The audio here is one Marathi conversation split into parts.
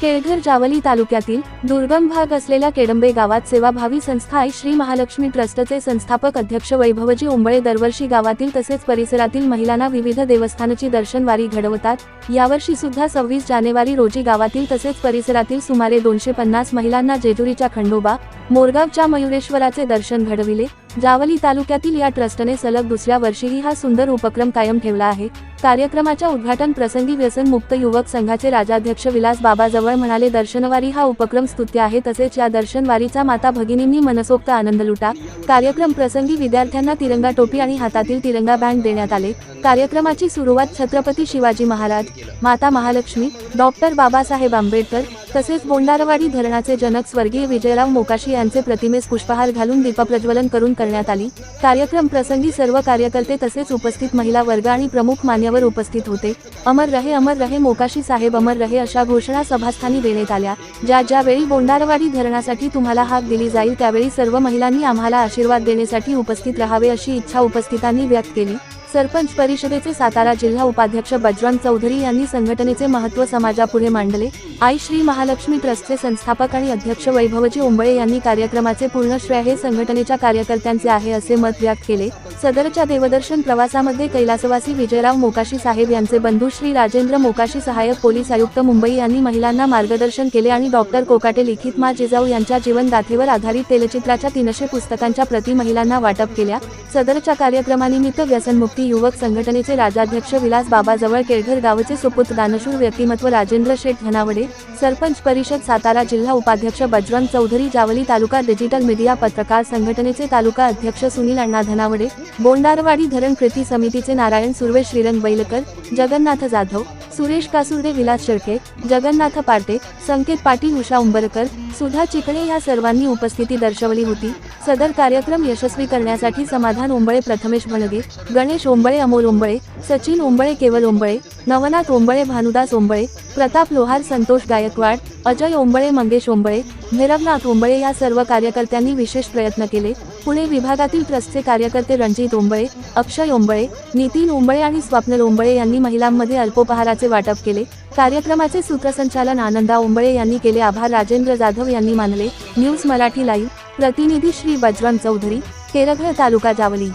केळघर जावली तालुक्यातील दुर्गम भाग असलेल्या केडंबे गावात सेवाभावी संस्था आई श्री महालक्ष्मी ट्रस्टचे संस्थापक अध्यक्ष वैभवजी उंबळे दरवर्षी गावातील तसेच परिसरातील महिलांना विविध देवस्थानची दर्शनवारी घडवतात. यावर्षी सुद्धा सव्वीस जानेवारी रोजी गावातील तसेच परिसरातील सुमारे दोनशे पन्नास महिलांना जेजुरीच्या खंडोबा मोरगावच्या मयुरेश्वराचे दर्शन घडविले. जावली तालुक्यातील या ट्रस्टने सलग दुसऱ्या वर्षीही हा सुंदर उपक्रम कायम ठेवला आहे. कार्यक्रमाच्या उद्घाटन प्रसंगी व्यसनमुक्त युवक संघाचे राजाध्यक्ष विलास बाबाजवळ म्हणाले दर्शनवारी हा उपक्रम स्तुत्य आहे तसेच या दर्शनवारीचा माता भगिनींनी मनसोक्त आनंद लुटा. कार्यक्रम प्रसंगी विद्यार्थ्यांना तिरंगा टोपी आणि हातातील तिरंगा बँड देण्यात आले. कार्यक्रमाची सुरुवात छत्रपती शिवाजी महाराज माता महालक्ष्मी डॉक्टर बाबासाहेब आंबेडकर तसेच बोंडारवाडी धरणाचे जनक स्वर्गीय विजयराव मोकाशी यांचे प्रतिमेस पुष्पहार घालून दीपप्रज्वलन करून करण्यात आली. कार्यक्रम प्रसंगी सर्व कार्यकर्ते तसेच उपस्थित महिला वर्ग आणि प्रमुख मान्यवर उपस्थित होते. अमर रहे अमर रहे मोकाशी साहेब अमर रहे अशा घोषणा सभास्थानी देण्यात आल्या. ज्या ज्यावेळी बोंडारवाडी धरणासाठी तुम्हाला हाक दिली जाईल त्यावेळी सर्व महिलांनी आम्हाला आशीर्वाद देण्यासाठी उपस्थित राहावे अशी इच्छा उपस्थितांनी व्यक्त केली. सरपंच परिषदेचे सातारा जिल्हा उपाध्यक्ष बजरंग चौधरी यांनी संघटनेचे महत्त्व समाजापुढे मांडले. आई श्री महालक्ष्मी ट्रस्टचे संस्थापक आणि अध्यक्ष वैभवजी उंबळे यांनी कार्यक्रमाचे पूर्ण श्रेय हे संघटनेच्या कार्यकर्त्यांचे आहे असे मत व्यक्त केले. सदरच्या देवदर्शन प्रवासामध्ये कैलासवासी विजयराव मोकाशी साहेब यांचे बंधू श्री राजेंद्र मोकाशी सहाय्यक पोलीस आयुक्त मुंबई यांनी महिलांना मार्गदर्शन केले आणि डॉक्टर कोकाटे लिखित मा जिजाऊ यांच्या जीवनगाथेवर आधारित तेलचित्राच्या तीनशे पुस्तकांच्या प्रति महिलांना वाटप केल्या. सदरच्या कार्यक्रमानिमित्त व्यसनमुक्ती युवक संघटनेचे राजाध्यक्ष विलास बाबाजवळ केळघर गावचे सुपुत दानशूर व्यक्तिमत्व राजेंद्र शेठ धनावडे सरपंच परिषद सातारा जिल्हा उपाध्यक्ष बजरंग चौधरी जावली तालुका डिजिटल मीडिया पत्रकार संघटनेचे तालुका अध्यक्ष सुनील अण्णा धनावडे बोंडारवाडी धरण कृती समितीचे नारायण सुर्वे श्रीरंग बैलकर जगन्नाथ जाधव सुरेश कासुर्डे विलास शेळके जगन्नाथ पाटे संकेत पाटील उषा उंबरकर सुधा चिकणे या सर्वांनी उपस्थिती दर्शवली होती. सदर कार्यक्रम यशस्वी करण्यासाठी समाधान उंबळे प्रथमेश भणगे गणेश ओंबळे अमोल ओंबळे सचिन ओंबळे केवल ओंबळे नवनाथ ओंबळे भानुदास ओंबळे प्रताप लोहार संतोष गायकवाड अजय ओंबळे मंगेश ओंबळे भैरवनाथ ओंबळे या सर्व कार्यकर्त्यांनी विशेष प्रयत्न केले. पुणे विभागातील ट्रस्टचे कार्यकर्ते रणजित ओंबळे अक्षय ओंबळे नितीन ओंबळे आणि स्वप्नल ओंबळे यांनी महिलांमध्ये अल्पोपहाराचे वाटप केले. कार्यक्रमाचे सूत्रसंचालन आनंदा ओंबळे यांनी केले. आभार. राजेंद्र जाधव यांनी मानले. News Marathi live. प्रतिनिधी श्री बजरंग चौधरी केरघर तालुका जावली.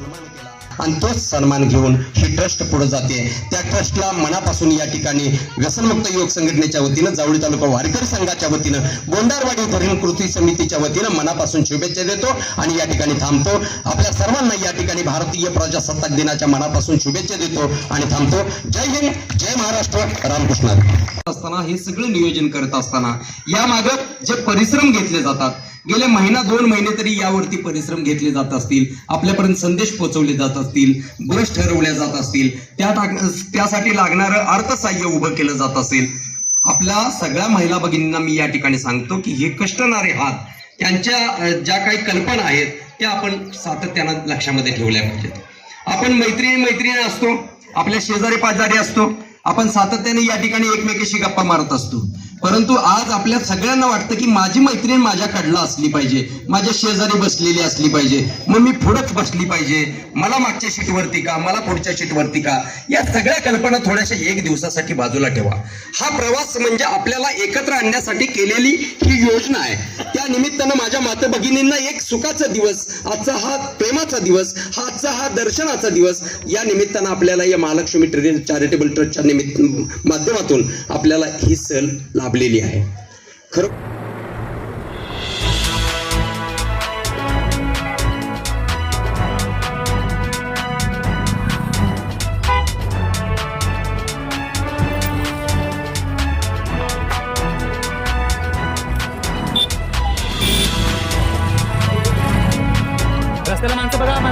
आणि तोच सन्मान घेऊन ही ट्रस्ट पुढे जाते. त्या ट्रस्टला मनापासून या ठिकाणी व्यसनमुक्त युवक संघटनेच्या वतीनं जावळी तालुका वारकरी संघाच्या वतीनं गोंडारवाडी धरण कृती समितीच्या वतीनं मनापासून शुभेच्छा देतो आणि या ठिकाणी थांबतो. आपल्या सर्वांना या ठिकाणी भारतीय प्रजासत्ताक दिनाच्या मनापासून शुभेच्छा देतो आणि थांबतो. जय हिंद जय महाराष्ट्र रामकृष्ण. असताना हे सगळं नियोजन करत असताना या मागं जे परिश्रम घेतले जातात गेले महिना दोन महिने तरी यावरती परिश्रम घेतले जात असतील. आपल्यापर्यंत संदेश पोहोचवले जात असतील. बस ठरवल्या जात असतील. त्या त्यासाठी लागणारं अर्थसाह्य उभं केलं जात असेल. आपल्या सगळ्या महिला भगिनींना मी या ठिकाणी सांगतो की हे कष्टणारे हात त्यांच्या ज्या काही कल्पना आहेत त्या आपण सातत्यानं लक्षामध्ये ठेवल्या पाहिजेत. आपण मैत्रिणी मैत्रिणी असतो. आपल्या शेजारी पाजारी असतो. आपण सातत्याने या ठिकाणी एकमेकीशी गप्पा मारत असतो. परंतु आज आपल्या सगळ्यांना वाटतं की माझी मैत्रीण माझ्याकडलं असली पाहिजे माझ्या शेजारी बसलेली असली पाहिजे मग मी पुढंच बसली पाहिजे मला मागच्या शीटवरती का मला पुढच्या शीटवरती का? या सगळ्या कल्पना थोड्याशा एक दिवसासाठी बाजूला ठेवा. हा प्रवास म्हणजे आपल्याला एकत्र आणण्यासाठी केलेली ही योजना आहे. निमित्तानं माझ्या माता भगिनींना एक सुखाचा दिवस आजचा हा प्रेमाचा दिवस हा आजचा हा दर्शनाचा दिवस या निमित्तानं आपल्याला या महालक्ष्मी चॅरिटेबल ट्रस्टच्या निमित्त माध्यमातून आपल्याला ही सहल लाभलेली आहे. खरं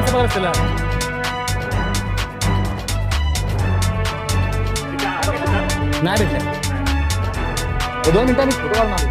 എനിക്ക് മനസ്സിലായി ನಾಡಿದ್ದೆ ಒಂದು ನಿಮಿಷ ಬಿಟ್ಟು ಕಾಲ್ ಮಾಡಿ